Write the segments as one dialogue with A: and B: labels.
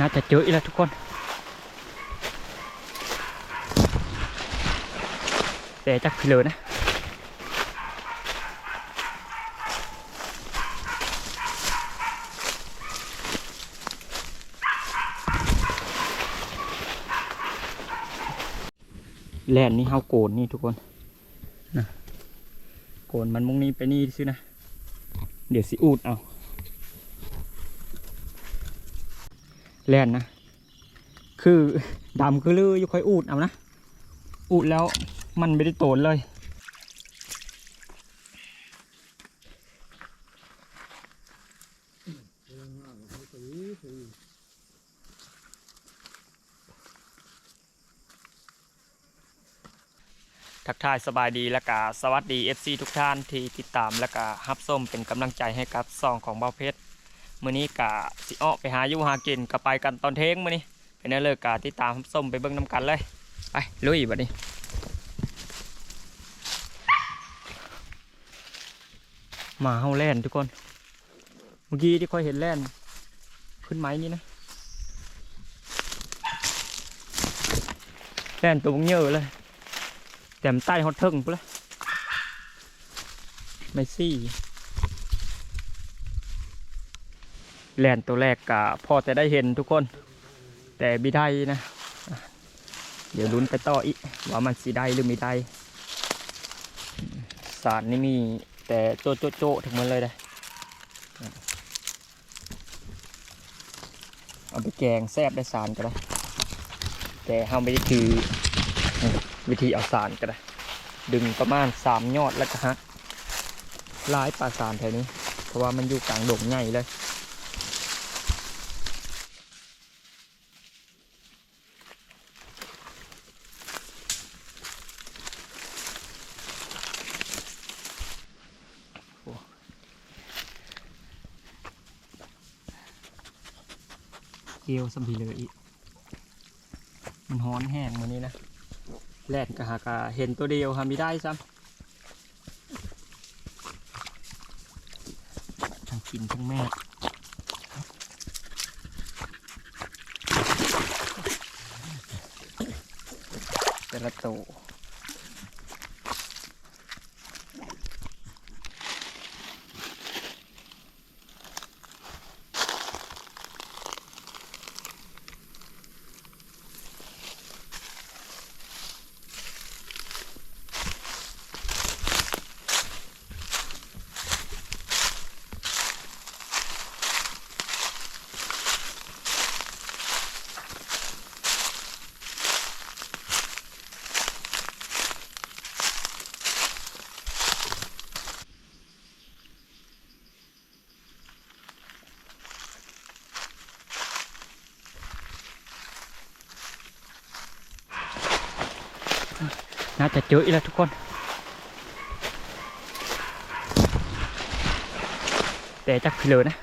A: น่าจะเจออีกแล้วทุกคนแต่จักพี่เลยนะ แล่นนี่เฮาโกนนี่ทุกคนนะโกนมันมุงนี้ไปนี่ซินะ เดี๋ยวสิอูดเอา แล่นนะ คือดำคือลืออยู่ค่อยอูดเอานะ อูดแล้วมันไม่ได้โตนเลยทักทายสบายดีและกาสวัสดี FC ทุกท่านที่ติดตามและกาฮับส้มเป็นกำลังใจให้กับซองของเบาเพชร มื้อนี้กะสิอ้อไปหาอยู่หากินก็ไปกันตอนเทงมื้อนี้เป็นนั่นเลยกาติดตามส้มไปเบิ่งน้ำกันเลยไปลุยบัดนี้มาเฮาแล่นทุกคน เมื่อกี้ที่ค่อยเห็นแล่น ขึ้นไม้นี่นะแล่นตัวบังเยอะเลยแต้มใต้ฮอตเทิงปุ๊บเลยไม่ซี่ แลนตัวแรกกะพอจะได้เห็นทุกคน แต่บิได้นะ เดี๋ยวลุ้นไปต่ออีก ว่ามันสีได้หรือไม่ได้ สารนี่มีแต่โจโจโจถึงมันเลยเลยเอาไปแกงแซบได้สารก็ได้ แต่ห้าไม่ได้ถือวิธีเอาสารก็ได้ ดึงประมาณสามยอดแล้วก็ฮะลายปลาสารแถวนี้ เพราะว่ามันอยู่กลางดงใหญ่เลย เกลียวสัมพีเลยอีกมันฮ้อนแห้งวันนี้นะแล่นกะหากะเห็นตัวเดียวทำไม่ได้ซ้ำทั้งกินทั้งแม่แต่ละตัว น่าจะเจออีกแล้วทุกคน แต่จักพี่เลยนะ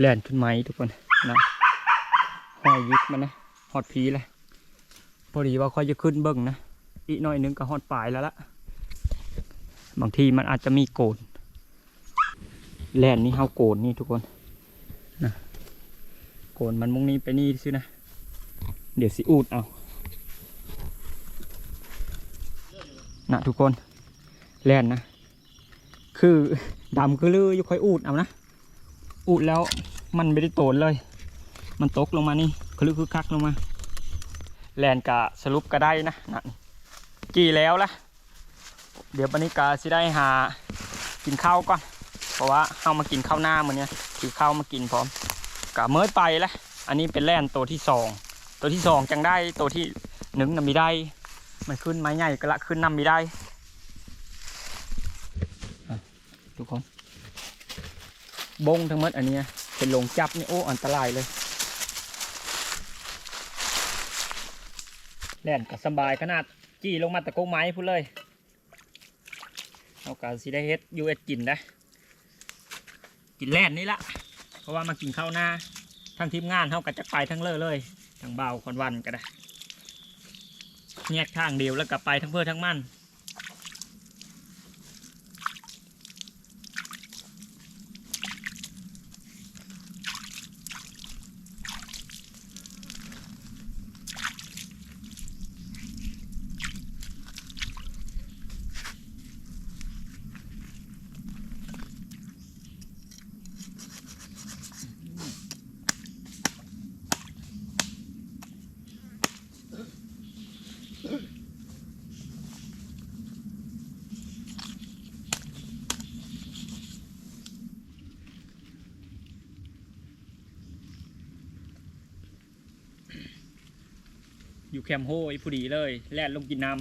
A: แล่นขึ้นไม้ทุกคนนะห้อยวิกมันนะฮอดพีเลยพอดีว่าค่อยจะขึ้นเบิ้งนะอีกหน่อยหนึงก็ฮอดปลายแล้วละบางทีมันอาจจะมีโกนแล่นนี่เฮาโกนนี่ทุกคนนะโกนมันมุงนี้ไปนี่ซินะเดี๋ยวสิอูดเอานะทุกคนแล่นนะคือดำคือลืออยู่ค่อยอูดเอานะ อุดแล้วมันไม่ได้โตนเลย มันตกลงมานี่คลึกคึกคักลงมาแลนกะสรุปก็ได้นะนั่นกี่แล้วล่ะ เดี๋ยวปณิกาสิได้หากินข้าวก่อนเพราะว่าเข้ามากินข้าวหน้ามื้อเนี้ยถือข้าวมากินพร้อมกะเมื่อไปล้วอันนี้เป็นแล่นตัวที่สองตัวที่สองจังได้ตัวที่หนึ่งนำมีได้ มันขึ้นไม้ใหญ่ก็ละขึ้นนำมีได้ทุกคน บงทั้งหมดอันนี้เป็นลงจับนี่โอ้อันตรายเลย แล่นก็สบายขนาดจี้ลงมาตะโกงไม้พูดเลยเอากาสิได้เฮ็ดยูเอสกินนะกินแล่นนี่ละเพราะว่ามากินข้าวหน้าทั้งทีมงานเท่ากับจะไปทั้งเลอเลยทั้งเบาคนวันก็ได้แยกทางเดียวแล้วก็ไปทั้งเพื่อทั้งมัน คมป์โฮยผู้ดีเลยแล่นลงกินน้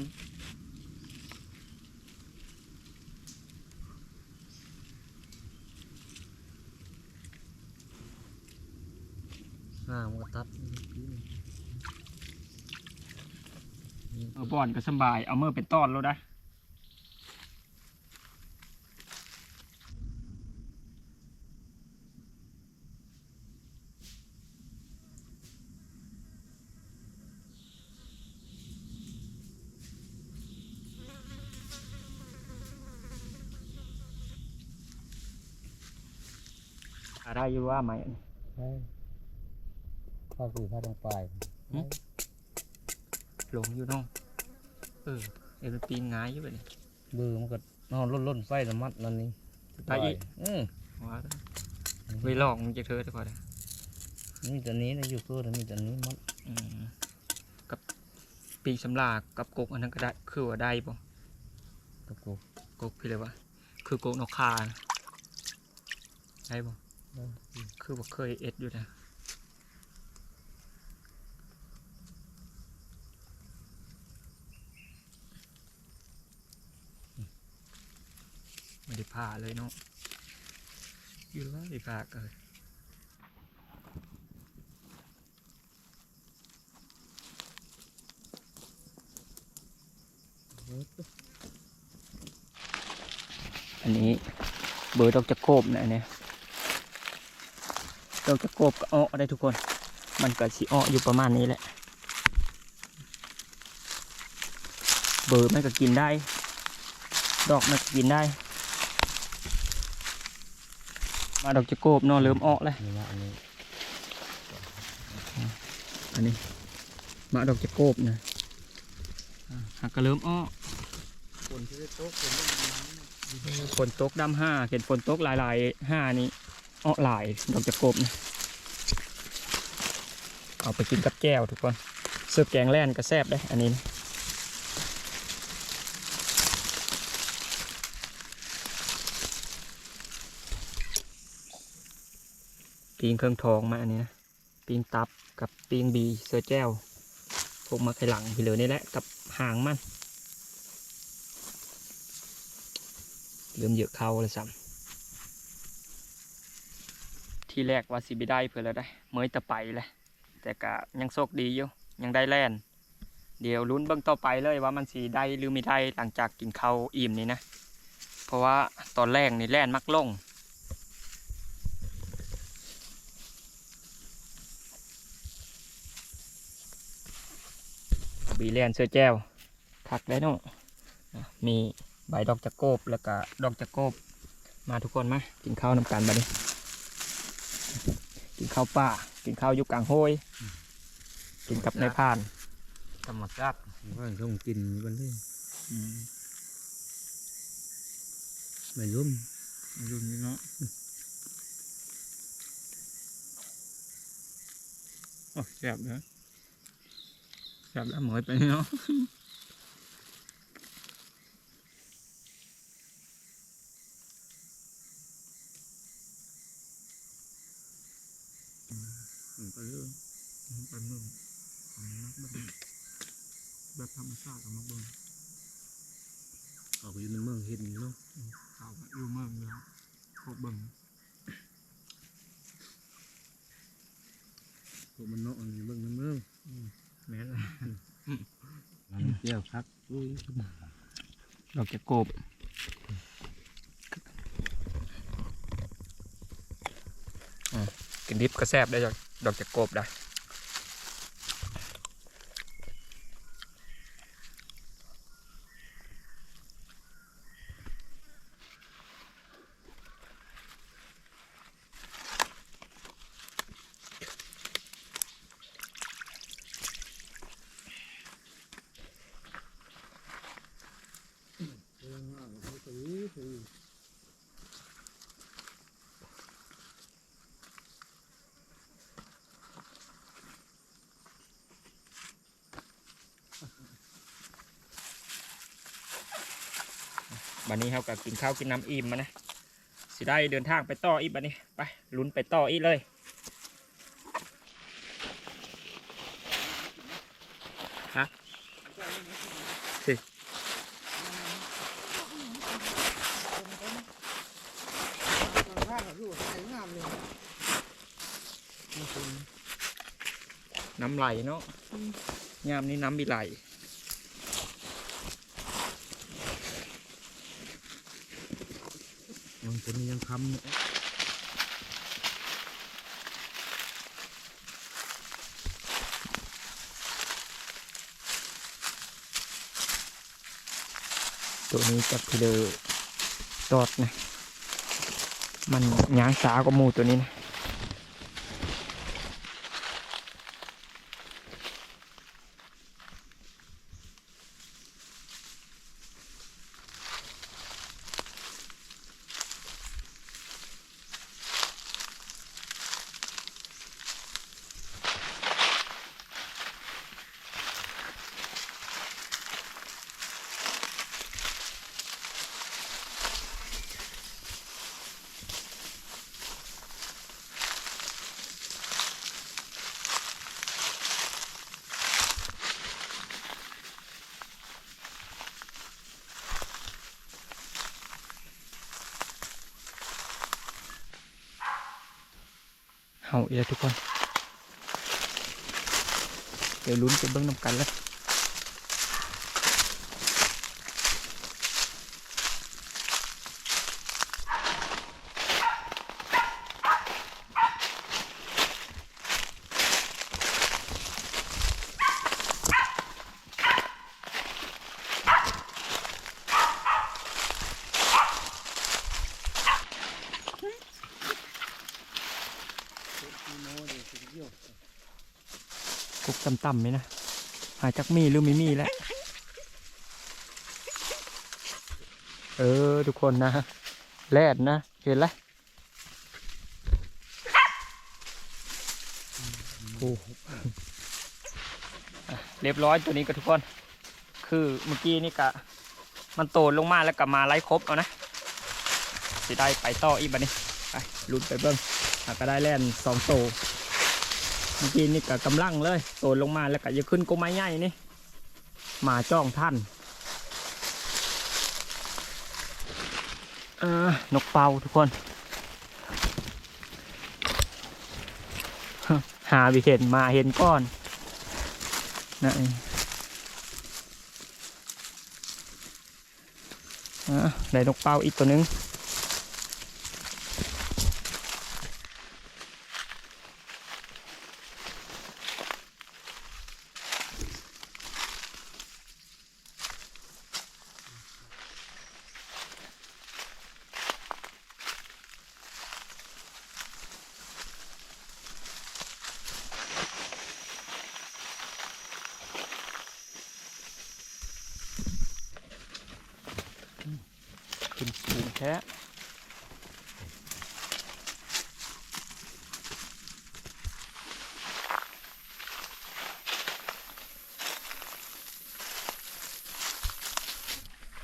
B: ห้างมันก็ตัดำ
A: เออบ่อนก็สำบาย เอาเมื่อเป็นต้อนแล้วนะอะไร อยู่ว่าไหม
B: ใช่ข้าคือข้าต้องไป
A: หืมหลงอยู่เน้อง เออเอ็นปีนง่ายอยู่แบบนี้
B: เบือมันก็นอนล่นล่นๆไฟน้ำมัดนั่นนี่
A: ไปอีก
B: อืม
A: ว่าไปลองมันจะเธอได้ก่อนเลย
B: มีแต่นี้นะอยู่ตัวแต่มีแต่นี้มัด
A: อืมกับปีกสำลากกับกกอันนั้นก็ได้คือว่าได้ป่ะ
B: ตะกู
A: กกพี่เลยว่าคือกกนกคานะได้ป่ะ คือว่าเคยเอ็ดอยู่นะไม่ได้ผ่าเลยเนาะอยู่แล้วไม่ได้ผ่าเกินอันนี้เบอร์ดอกจะโกบนะเนี่ย ดอกจะโกบก็อ้อได้ทุกคน มันก็สิอ้ออยู่ประมาณนี้แหละ เบอร์มันก็กินได้ ดอกมันก็กินได้ มาดอกจะโกบเนอะเริ่มอ้อแล้ว
B: นี่นะอันนี้
A: อันนี้ มาดอกจะโกบนะอ่าหักก็เริ่มอ้อ
B: คนที่ได้โต๊ะคนได้น้
A: ฝนตกดำห้าเห็นฝนตกหลายๆห้านี้ อ้อหลายดอกจะกบนะเอาไปกินกับแก้วทุกคนเสื้อแกงแล่นก็แซ่บได้ อันนี้นะปีงเครื่องทองมาอันนี้นะปีงตับกับปีงบีเสื้อแจ้วพวกมาไข่หลังพี่เหลือนี่แหละกับหางมันเริ่มเยอะเข้าเลยซ้ำ ที่แรกว่าสิบิได้เพื่อแล้วได้เมยแตะไปเลยแต่กะยังโชคดีอยู่ยังได้แล่น เดี๋ยวลุ้นเบื้องต่อไปเลยว่ามันสีได้หรือไม่ได้หลังจากกินข้าวอิ่มนี่นะ เพราะว่าตอนแรกนี่แล่นมักลงบีแลนเสื้อแจ้วคักได้นาะอ่มีใบดอกจักโกบแล้วก็ดอกจักโกบ มาทุกคนมากินข้าวน้ำกันบัดนี้กิ ข้าวป่า กินข้าวอยุกกลางโห้ยกินกับนายพรานำ
B: ธรรมชาติว่าต้องกินมันเลยไม่รุ่ม
A: ยุ่งนี่เนาะโอ้แซ่บเลยแซ่บแล้วหมอยไปเนาะ
B: เรื่ออไปเมืองของนักบิ่งแบบธรรมชาติของนักเบิ่ง
C: เอาไปอยู่ในเมืองเห็นเนาะ
B: เขาก็อยู่เมืองแล้วพวกเบิ่ง
C: พวกมันเนาะอันนี้เมืองในเมือง
B: แม่นละ
C: น้ำเจียวครับอุ้ย
A: ดอกจะโกบอะกินดิบก็แซ่บได้ดอก ดอกจะโกบได้
C: เรื่องมากเขาก็รู้คือ
A: บันนี้เขาก็กินข้าวกินน้ำอิ่มมานะสิได้เดินทางไปต่ออีกบันนี้ไปลุ้นไปต่ออีกเลยฮะสิ
C: ข้างอยู่ใส่งามเลย
A: น้ำไหลเนาะยามนี้น้ำมีไหล
C: มัวนี้ยังคำเนี่ย
A: ตัวนี้จับพิเดอร์ตอดนะ มันยางสากว่ามูตัวนี้นะ เฮาเอียทุกคนเดี๋ยวลุ้นไปเบิ้งน้ำกันแล้ว ต่ำๆไหมนะ หาจักมีหรือไม่มีแล้ว เออ ทุกคนนะแลดนะ เห็นแล้วโอ้โหเรียบร้อยตัวนี้ก็ทุกคน คือเมื่อกี้นี่กะ มันโตลงมาแล้วก็มาไล่ครบเอานะสิได้ไปต่ออีกบันนี้ไปลุ้นไปเบิ้งหาก็ได้แล่นสองโต เมื่อกี้นี่ก็กำลังเลยโตนลงมาแล้วก็จะขึ้นก็ไม้ใหญ่นี่มาจ้องท่านนกเป่าทุกคน หาวิเห็นมาเห็นก้อนนะอะได้นกเป่าอีกตัวนึง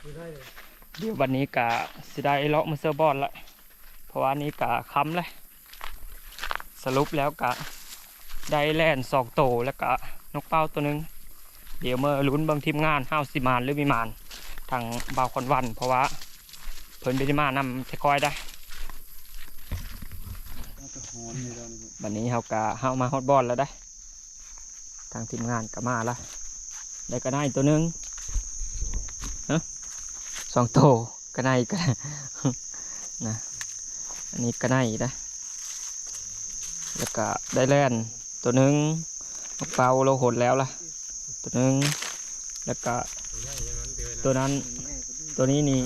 A: เดี๋ยววันนี้กะสิได้เลาะมาเซอร์บอลละเพราะว่านี้กะค้ำเลยสรุปแล้วกะได้แล่นสองโตแล้วก็นกเป้าตัวหนึง เดี๋ยวเมื่อลุ้นบิ่งทีมงานห้าวสิมานหรือมีมานทางบาวคอนวัน เพราะว่าเพิ่นไปที่มานำจะคอยได้
C: วัน
A: นี้เฮากะเฮามาฮอตบอลแล้วได้ ทางทีมงานก็มาละได้กระไนตัวหนึง สองโตกระไนก็นะอันนี้กระไนนะแล้วก็ได้แล่นตัวหนึงนกเปาเราหดแล้วล่ะ ตัวหนึงแล้วก็ตัวนั้นตัวนี้นี่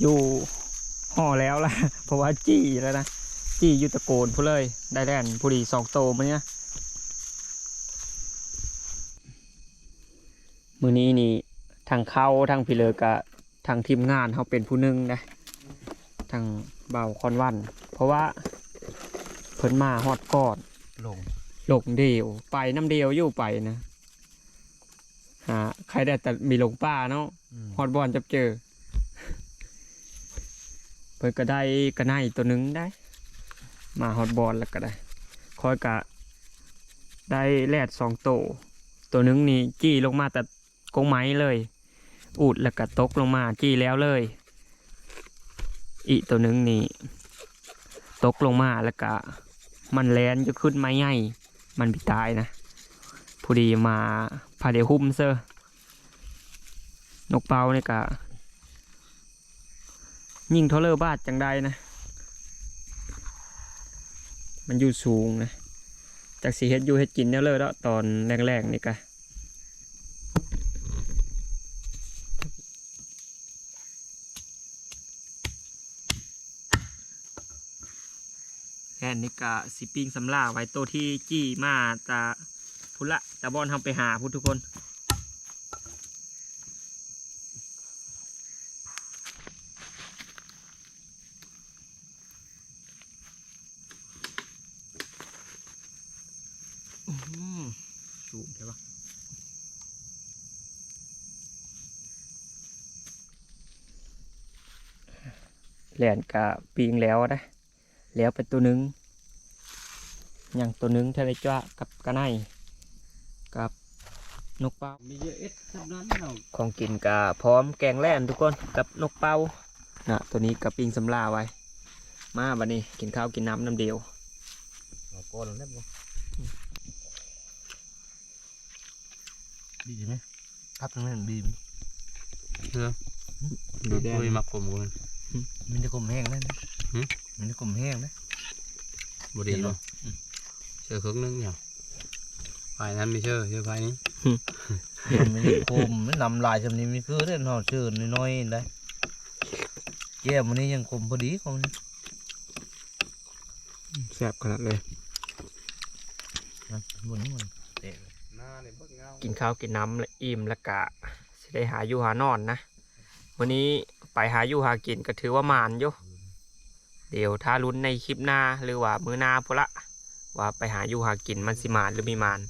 A: อยู่ห่อแล้วล่ะ เพราะว่าจี้แล้วนะจี้ยูตะโกนผู้เลย ได้แล่นผู้ดีสองโตมันเนี่ยมือนี้นี่ทางเข้าทางพี่เลกะ ทางทีมงานเขาเป็นผู้หนึงนะทางเบาคอนวัน เพราะว่าเพิ่นมาฮอดก่อน
C: ลง
A: หลงเดียวไปน้ำเดียวอยู่ไปนะหาใครได้แต่มีหลงป้าเนาะฮอดบอลจับเจอ เพิ่นก็ได้กระไนตัวหนึงได้ มาฮอดบอลแล้วก็ได้คอยกะได้แลดสองโตวตัวหนึงนี่จี้ลงมาแต่กงไม้เลย อูดแล้วก็ตกลงมาจี้แล้วเลย อีตัวนึงนี่ตกลงมาแล้วก็มันแลนจะขึ้นไม้ใหญ่มันพิตายนะพอดีมาพาเดหุ้มเซอร์นกเปาเนี่ยกะยิงเทาเลอร์บาดจังใดนะ มันอยู่สูงนะจากสีเฮ็ดอยู่เฮ็ดกินเนี่ยเลยแล้วตอนแรกๆนี่กะ ค่นี้กะสิปิ้งสำลาไว้ตัวที่จี้มาตาพุละตาบอนทำไปหาพุทุกคนอืมสูงใช่ปะแหลนกะปีงแล้วนะ แล้วไปตัวหนึงอย่างตัวหนึงทะเลจ้ากับกระไนกับนกเป้า
C: มีเยอะเอ็ดทับนั้นเรา
A: ของกินกะพร้อมแกงแล่นทุกคนกับนกเป้านะตัวนี้กับปิงสำลาไว้ มาบัดนี้กินข้าวกินน้ำน้ำเดียว
C: เราก้อนแล้วบ่ดีไหมทับตรงนั้นดีไหม
B: เออ
A: ดีแดง
B: คุยมักผมกูมัน
C: มันจะกลมแห้งได้นะ
B: หื ม
C: มันจะกลมแห้งนะ
B: บดีเนาะเชื่อครึ่งนึงเนี่ยฝ่ายนั้นไม่เชื่อเชื่อฝ่ายนี้
C: มันจะกลมมันนำลายชำนี้มีคือได้หน่อเชื่อน้อยๆได้แก้มมันนี้ยังกลมพอดีของมัน
A: แซ่บขนาดเลย
C: นะบนนี้มันเตะ
B: หน้าเนี่ยเบิ่งเงา
A: กินข้าวกินน้ำและอิ่มแล้วกะสิได้หาอยู่หานอนนะ วันนี้ไปหาอยู่หากินก็ถือว่ามานอยู่ เดี๋ยวถ้าลุ้นในคลิปหน้าหรือว่ามือหน้าพละว่าไปหาอยู่หากินมันสิมานหรือไม่มาน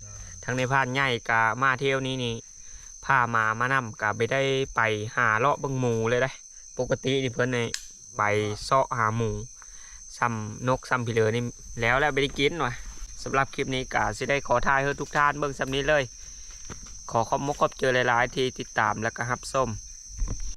A: ทั้งในพานใหญ่กะมาเที่ยวนี้นี่พามามานำกะไปได้ไปหาเลาะเบังหมูเลยได้ ปกตินี่เพื่อนในไปเสาะหาหมูซ้ำนกซ้ำพิเลอนี่แล้วแล้วไปได้กินหน่อยสำหรับคลิปนี้กะสิได้ขอทายให้ทุกท่านเบิ่งซ้ำนี้เลย ขอขอบมกขอบเจอหลายๆที่ติดตามแล้วก็รับส้ม